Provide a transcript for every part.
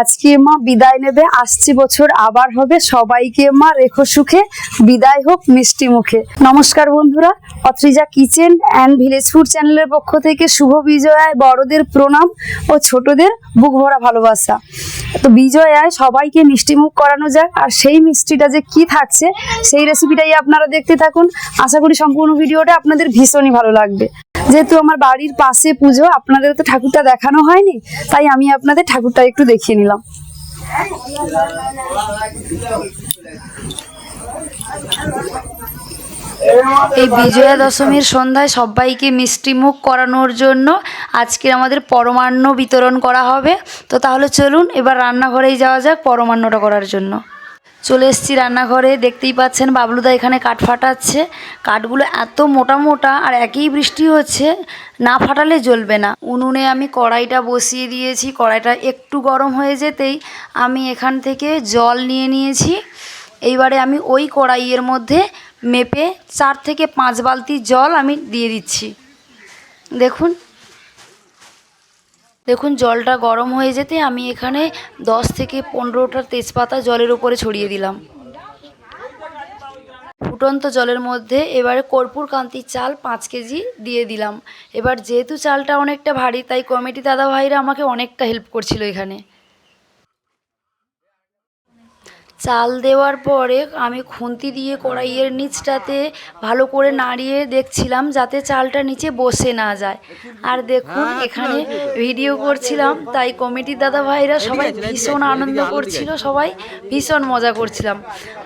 আজকে মা বিদায় নেবে, আসছে বছর আবার হবে, সবাইকে মা রেখো সুখে, বিদায় হোক মিষ্টি মুখে। নমস্কার বন্ধুরা, Atrija kitchen and village food চ্যানেলের পক্ষ থেকে শুভ বিজয়ায় বড়দের প্রণাম ও ছোটদের বুক ভরা ভালোবাসা। তো বিজয়ায় সবাইকে মিষ্টি মুখ করানো যাক। আর সেই মিষ্টিটা যে কি থাকছে, সেই রেসিপিটাই আপনারা দেখতে থাকুন। আশা করি সম্পূর্ণ ভিডিওটা আপনাদের ভীষণই ভালো লাগবে। যেহেতু আমার বাড়ির পাশে পুজো, আপনাদের তো ঠাকুরটা দেখানো হয়নি, তাই আমি আপনাদের ঠাকুরটা একটু দেখিয়ে নিলাম। এই বিজয়া দশমীর সন্ধ্যায় সবাইকে মিষ্টি মুখ করানোর জন্য আজকে আমাদের পরমান্ন বিতরণ করা হবে। তো তাহলে চলুন, এবার রান্নাঘরেই যাওয়া যাক পরমান্নটা করার জন্য। চলে এসেছি রান্নাঘরে, দেখতেই পাচ্ছেন বাবলুদা এখানে কাঠ ফাটাচ্ছে। কাঠগুলো এত মোটা মোটা আর একই বৃষ্টি হচ্ছে, না ফাটালে জ্বলবে না। উনুনে আমি কড়াইটা বসিয়ে দিয়েছি, কড়াইটা একটু গরম হয়ে যেতেই আমি এখান থেকে জল নিয়ে নিয়েছি। এইবারে আমি ওই কড়াইয়ের মধ্যে মেপে চার থেকে পাঁচ বালতি জল আমি দিয়ে দিচ্ছি। দেখুন। দেখুন, জলটা গরম হয়ে যেতে আমি এখানে দশ থেকে পনেরোটা তেজপাতা জলের উপরে ছড়িয়ে দিলাম। ফুটন্ত জলের মধ্যে এবারে কর্পূর কান্তি চাল পাঁচ কেজি দিয়ে দিলাম। এবার যেহেতু চালটা অনেকটা ভারী, তাই কমিটি দাদা ভাইরা আমাকে অনেকটা হেল্প করছিল এখানে। চাল দেওয়ার পরে আমি খুন্তি দিয়ে কড়াইয়ের নিচটাতে ভালো করে নাড়িয়ে দেখছিলাম যাতে চালটা নিচে বসে না যায়। আর দেখুন এখানে ভিডিও করছিলাম তাই কমিটির দাদা ভাইরা সবাই ভীষণ আনন্দ করছিল সবাই ভীষণ মজা করছিলাম।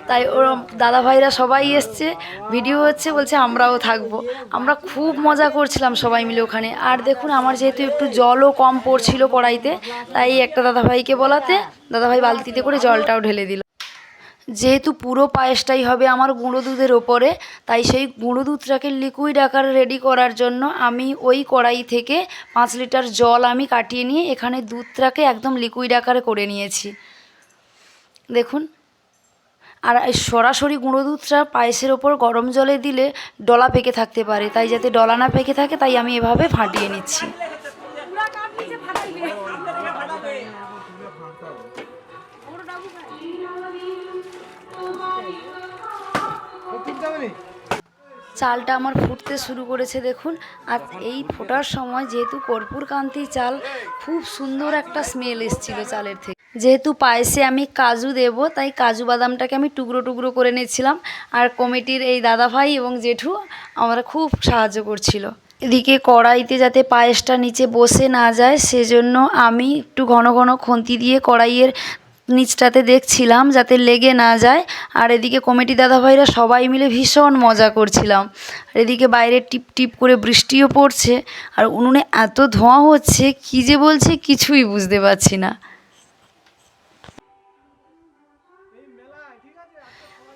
তাই ওর দাদা ভাইরা সবাই এসছে ভিডিও হচ্ছে বলছে আমরাও থাকব। আমরা খুব মজা করছিলাম সবাই মিলে ওখানে। আর দেখুন আমার যেহেতু একটু জলও কম পড়ছিল কড়াইতে তাই একটা দাদা ভাইকে বলাতে দাদা ভাই বালতিতে করে জলটাও ঢেলে দিল। যেহেতু পুরো পায়েসটাই হবে আমার গুঁড়ো দুধের ওপরে, তাই সেই গুঁড়ো দুধটাকে লিকুইড আকারে রেডি করার জন্য আমি ওই কড়াই থেকে পাঁচ লিটার জল আমি কাটিয়ে নিয়ে এখানে দুধটাকে একদম লিকুইড আকারে করে নিয়েছি। দেখুন, আর সরাসরি গুঁড়ো দুধটা পায়েসের ওপর গরম জলে দিলে ডলা পেকে থাকতে পারে, তাই যাতে ডলা না পেকে থাকে তাই আমি এভাবে ফাটিয়ে নিচ্ছি। চালটা আমার ফুটতে শুরু করেছে, দেখুন। আর এই ফোটার সময় যেহেতু কর্পূর কান্তি চাল, খুব সুন্দর একটা স্মেল এসেছিল চালের থেকে। যেহেতু পায়েসে আমি কাজু দেব, তাই কাজু বাদামটাকে আমি টুকরো টুকরো করে নিয়েছিলাম আর কমিটির এই দাদা ভাই এবং জেঠু আমরা খুব সাহায্য করছিল। এদিকে কড়াইতে যাতে পায়েসটা নিচে বসে না যায়, সেজন্য আমি একটু ঘন ঘন খুন্তি দিয়ে কড়াইয়ের নিচটাতে দেখছিলাম যাতে লেগে না যায়। আর এদিকে কমিটি দাদাভাইরা সবাই মিলে ভীষণ মজা করছিলাম। আর এদিকে বাইরে টিপ টিপ করে বৃষ্টিও পড়ছে। আর উনুনে এত ধোঁয়া হচ্ছে, কী যে বলছে কিছুই বুঝতে পারছি না।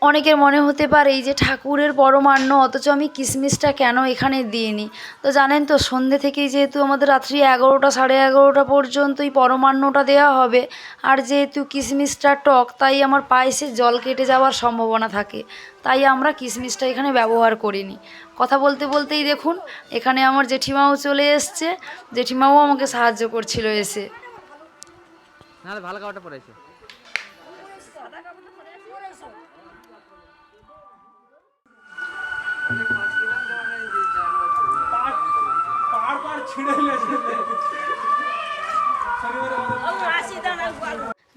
অনেকের মনে হতে পারে এই যে ঠাকুরের পরমান্ন অথচ আমি কিশমিশটা কেন এখানে দিইনি? তো জানেন তো সন্ধে থেকেই যেহেতু আমাদের রাত্রি এগারোটা সাড়ে এগারোটা পর্যন্ত এই পরমান্নটা দেওয়া হবে আর যেহেতু কিশমিশটা টক তাই আমার পায়েসে জল কেটে যাওয়ার সম্ভাবনা থাকে। তাই আমরা কিশমিশটা এখানে ব্যবহার করিনি। কথা বলতে বলতেই দেখুন এখানে আমার জেঠিমাও চলে এসছে। জেঠিমাও আমাকে সাহায্য করছিল এসে। ভালো কাপড়টা পরেছে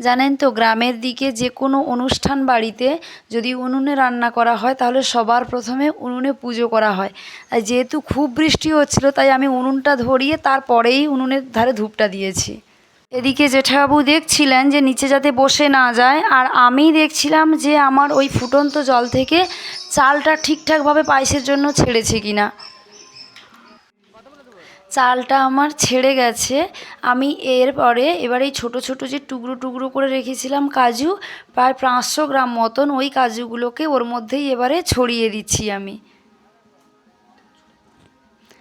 জানেন তো, গ্রামের দিকে যে কোনো অনুষ্ঠান বাড়িতে যদি উনুনে রান্না করা হয়, তাহলে সবার প্রথমে উনুনে পুজো করা হয়। আর যেহেতু খুব বৃষ্টি হচ্ছিল, তাই আমি উনুনটা ধরিয়ে তারপরেই উনুনের ধারে ধূপটা দিয়েছি। এদিকে জেঠাবাবু দেখছিলেন যে নিচে যাতে বসে না যায়, আর আমি দেখছিলাম যে আমার ওই ফুটন্ত জল থেকে চালটা ঠিকঠাকভাবে পায়েসের জন্য ছেড়েছে কিনা চালটা আমার ছেড়ে গেছে। আমি এরপরে এবার এই ছোটো ছোটো যে টুকরো টুকরো করে রেখেছিলাম কাজু, প্রায় পাঁচশো গ্রাম মতন ওই কাজুগুলোকে ওর মধ্যেই এবারে ছড়িয়ে দিচ্ছি আমি।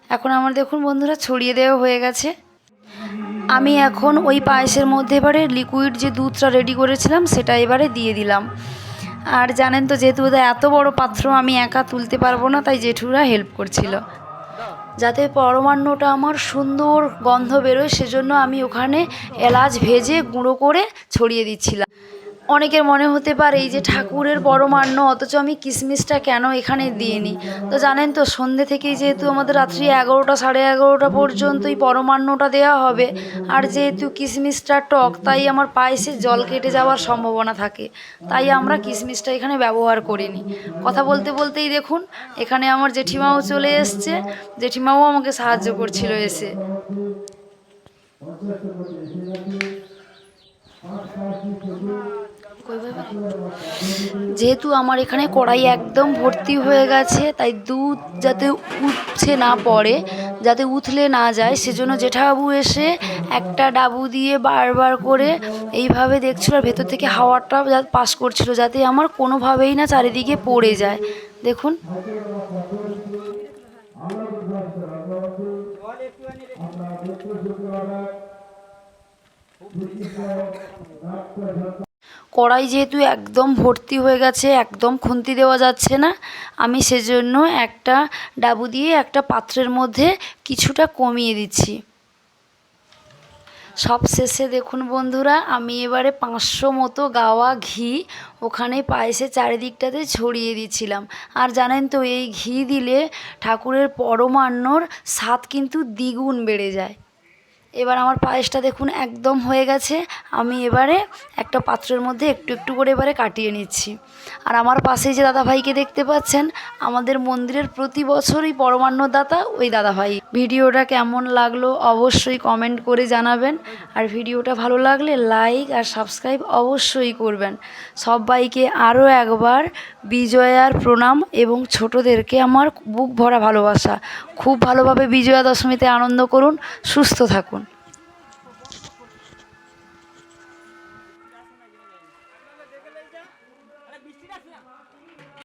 এখন আমার দেখুন বন্ধুরা, ছড়িয়ে দেওয়া হয়ে গেছে। আমি এখন ওই পায়েসের মধ্যে এবারে লিকুইড যে দুধটা রেডি করেছিলাম, সেটা এবারে দিয়ে দিলাম। আর জানেন তো, যেহেতু বোধহয় এত বড় পাত্র, আমি একা তুলতে পারব না, তাই জেঠুরা হেল্প করছিল। যাতে পরমান্নটা আমার সুন্দর গন্ধ বেরোয়, সেজন্য আমি ওখানে এলাচ ভেজে গুঁড়ো করে ছড়িয়ে দিচ্ছিলাম। অনেকের মনে হতে পারে এই যে ঠাকুরের পরমান্ন অথচ আমি কিশমিশটা কেন এখানে দিইনি তো জানেন তো সন্ধে থেকেই যেহেতু আমাদের রাত্রি এগারোটা সাড়ে এগারোটা পর্যন্ত পর্যন্তই পরমান্নটা দেওয়া হবে আর যেহেতু কিশমিশটা টক তাই আমার পায়েসে জল কেটে যাওয়ার সম্ভাবনা থাকে তাই আমরা কিশমিশটা এখানে ব্যবহার করিনি কথা বলতে বলতেই দেখুন এখানে আমার জেঠিমাও চলে এসছে জেঠিমাও আমাকে সাহায্য করছিল এসে যেহেতু আমার এখানে কড়াই একদম ভর্তি হয়ে গেছে, তাই দুধ যাতে উঠছে না পড়ে, যাতে উথলে না যায়, সেজন্য জেঠাবাবু এসে একটা ডাবু দিয়ে বারবার করে এইভাবে দেখছিল, আর ভেতর থেকে হাওয়াটা পাস করছিল, যাতে আমার কোনোভাবেই না চারিদিকে পড়ে যায়। দেখুন। কড়াই যেহেতু একদম ভর্তি হয়ে গেছে, একদম খুন্তি দেওয়া যাচ্ছে না, আমি সেজন্য একটা ডাবু দিয়ে একটা পাত্রের মধ্যে কিছুটা কমিয়ে দিচ্ছি। সব শেষে দেখুন বন্ধুরা, আমি এবারে পাঁচশো মতো গাওয়া ঘি ওখানে পায়েসে চারিদিকটাতে ছড়িয়ে দিচ্ছিলাম। আর জানেন তো, এই ঘি দিলে ঠাকুরের পরমান্নর স্বাদ কিন্তু দ্বিগুণ বেড়ে যায়। এবার আমার পায়েসটা দেখুন একদম হয়ে গেছে। আমি এবারে একটা পাত্রের মধ্যে একটু একটু করে এবারে কাটিয়ে নিচ্ছি। আর আমার পাশেই যে দাদাভাইকে দেখতে পাচ্ছেন, আমাদের মন্দিরের প্রতি বছরই পরমান্ন দাতা ওই দাদাভাই। ভিডিওটা কেমন লাগল অবশ্যই কমেন্ট করে জানাবেন। আর ভিডিওটা ভালো লাগলে লাইক আর সাবস্ক্রাইব অবশ্যই করবেন। সবাইকে আরও একবার বিজয়ার প্রণাম এবং ছোটদেরকে আমার বুক ভরা ভালোবাসা। খুব ভালোভাবে বিজয়া দশমীতে আনন্দ করুন, সুস্থ থাকুন।